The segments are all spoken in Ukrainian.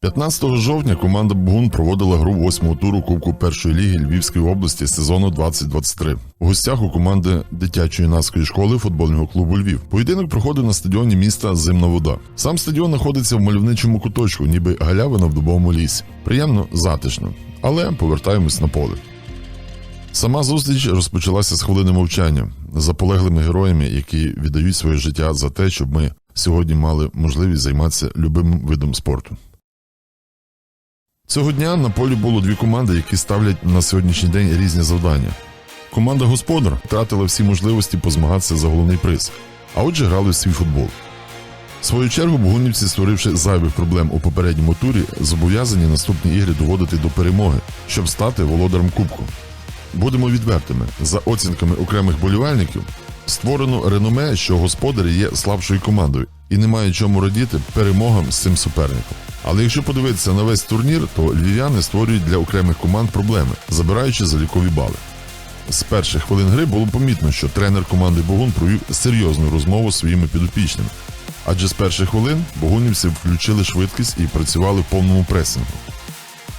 15 жовтня команда Бугун проводила гру восьмого туру Кубку першої ліги Львівської області сезону 2023. У гостях у команди дитячої юнацької школи футбольного клубу Львів. Поєдинок проходив на стадіоні міста Зимна вода. Сам стадіон знаходиться в мальовничому куточку, ніби галявина в дубовому лісі. Приємно, затишно. Але повертаємось на поле. Сама зустріч розпочалася з хвилини мовчання за полеглими героями, які віддають своє життя за те, щоб ми сьогодні мали можливість займатися любимим видом спорту. Цього дня на полі було дві команди, які ставлять на сьогоднішній день різні завдання. Команда Господар втратила всі можливості позмагатися за головний приз, а отже грали в свій футбол. В свою чергу бугунівці, створивши зайвих проблем у попередньому турі, зобов'язані наступні ігри доводити до перемоги, щоб стати володарем кубку. Будемо відвертими, за оцінками окремих болівальників, створено реноме, що господарі є слабшою командою і немає чому радіти перемогам з цим суперником. Але якщо подивитися на весь турнір, то львів'яни створюють для окремих команд проблеми, забираючи залікові бали. З перших хвилин гри було помітно, що тренер команди Богун провів серйозну розмову з своїми підопічними. Адже з перших хвилин богунівці включили швидкість і працювали в повному пресингу.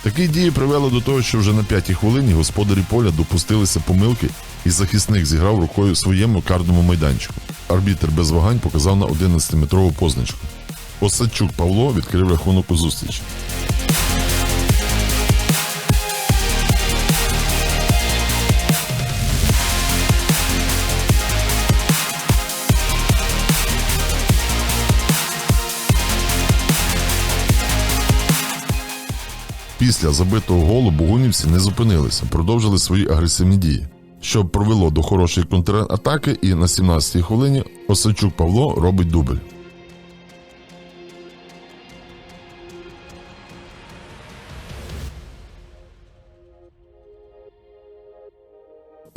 Такі дії привели до того, що вже на п'ятій хвилині господарі поля допустилися помилки, і захисник зіграв рукою своєму карному майданчику. Арбітер без вагань показав на 11-метрову позначку. Осадчук Павло відкрив рахунок у зустрічі. Після забитого голу бугунівці не зупинилися, продовжили свої агресивні дії, що привело до хорошої контратаки, і на 17-й хвилині Осадчук Павло робить дубль.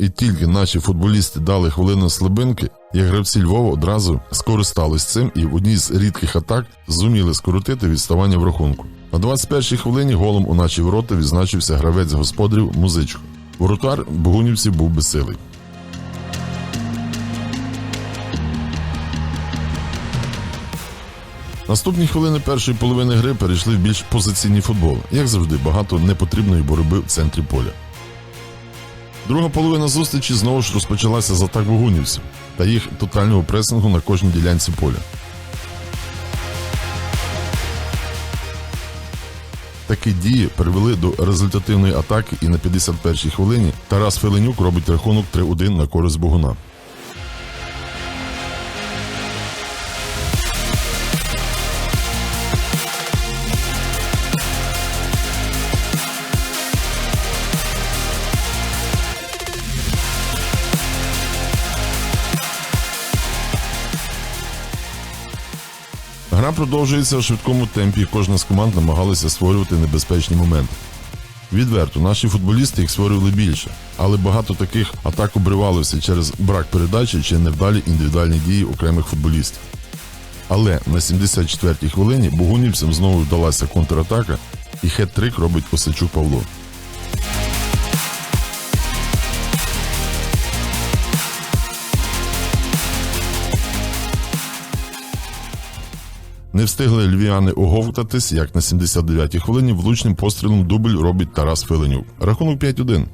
І тільки наші футболісти дали хвилину слабинки, як гравці Львова одразу скористались цим і в одній з рідких атак зуміли скоротити відставання в рахунку. На 21-й хвилині голом у наші ворота відзначився гравець господарів Музичко. Воротар Богунівців був безсилий. Наступні хвилини першої половини гри перейшли в більш позиційний футбол. Як завжди, багато непотрібної боротьби в центрі поля. Друга половина зустрічі знову ж розпочалася з атак вогунівців та їх тотального пресингу на кожній ділянці поля. Такі дії привели до результативної атаки, і на 51-й хвилині Тарас Феленюк робить рахунок 3-1 на користь Богуна. Гра продовжується в швидкому темпі, і кожна з команд намагалася створювати небезпечні моменти. Відверто, наші футболісти їх створювали більше, але багато таких атак обривалося через брак передачі чи невдалі індивідуальні дії окремих футболістів. Але на 74-й хвилині бугунівцям знову вдалася контратака, і хет-трик робить Осачук Павло. Не встигли львів'яни оговтатись, як на 79-й хвилині влучним пострілом дубль робить Тарас Филенюк. Рахунок 5-1.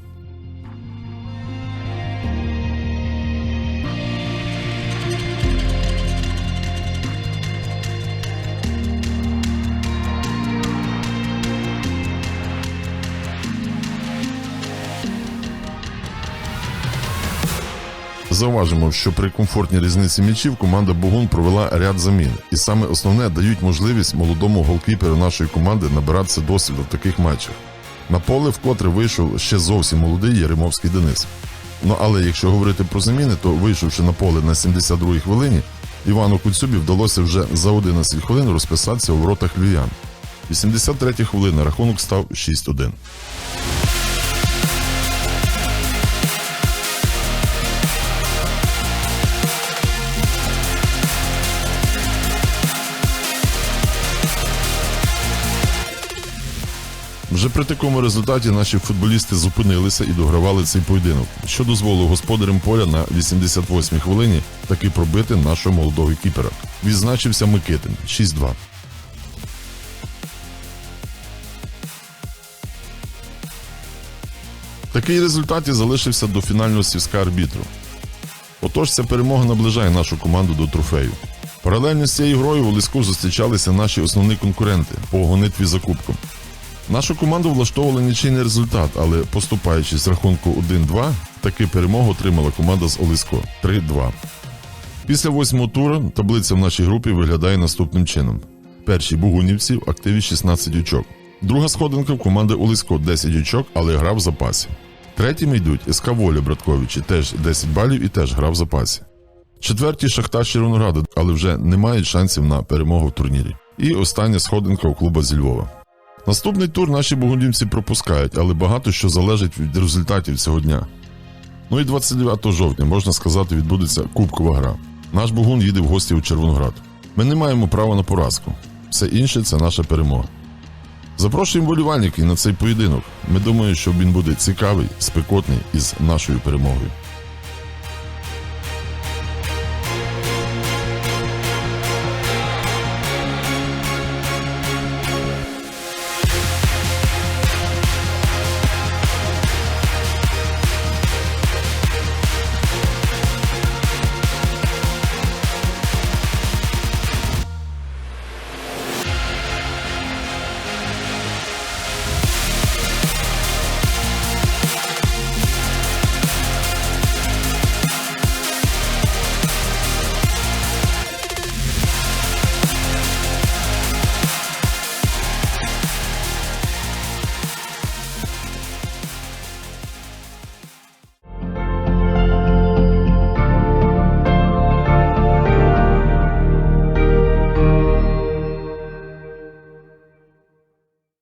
Зауважимо, що при комфортній різниці м'ячів команда Богун провела ряд замін, і саме основне дають можливість молодому голкіперу нашої команди набиратися досвіду в таких матчах. На поле вкотре вийшов ще зовсім молодий Єремовський Денис. Ну але якщо говорити про заміни, то вийшовши на поле на 72-й хвилині, Івану Куцюбі вдалося вже за 11 хвилин розписатися у воротах львів'ян. 83 хвилина рахунок став 6-1. При такому результаті наші футболісти зупинилися і догравали цей поєдинок, що дозволило господарям поля на 88-й хвилині таки пробити нашого молодого кіпера. Відзначився Микитин 6-2. Такий результат і залишився до фінального сівська арбітру. Отож, ця перемога наближає нашу команду до трофею. Паралельно з цією грою у Лиску зустрічалися наші основні конкуренти по гонитві за кубком. Нашу команду влаштовували нічийний результат, але поступаючи з рахунку 1-2, таки перемогу отримала команда з Олиско 3-2. Після восьмого туру таблиця в нашій групі виглядає наступним чином: перші Бугунівці в активі 16 очок. Друга сходинка в команди Олиско 10 очок, але гра в запасі. Третіми йдуть СК Воля Братковичі, теж 10 балів і теж гра в запасі. Четверті Шахтар Червонограда, але вже не мають шансів на перемогу в турнірі. І остання сходинка у клуба зі Львова. Наступний тур наші бугундівці пропускають, але багато що залежить від результатів цього дня. Ну і 29 жовтня, можна сказати, відбудеться кубкова гра. Наш Бугун їде в гості у Червоноград. Ми не маємо права на поразку. Все інше це наша перемога. Запрошуємо болівальників на цей поєдинок. Ми думаємо, що він буде цікавий, спекотний і з нашою перемогою.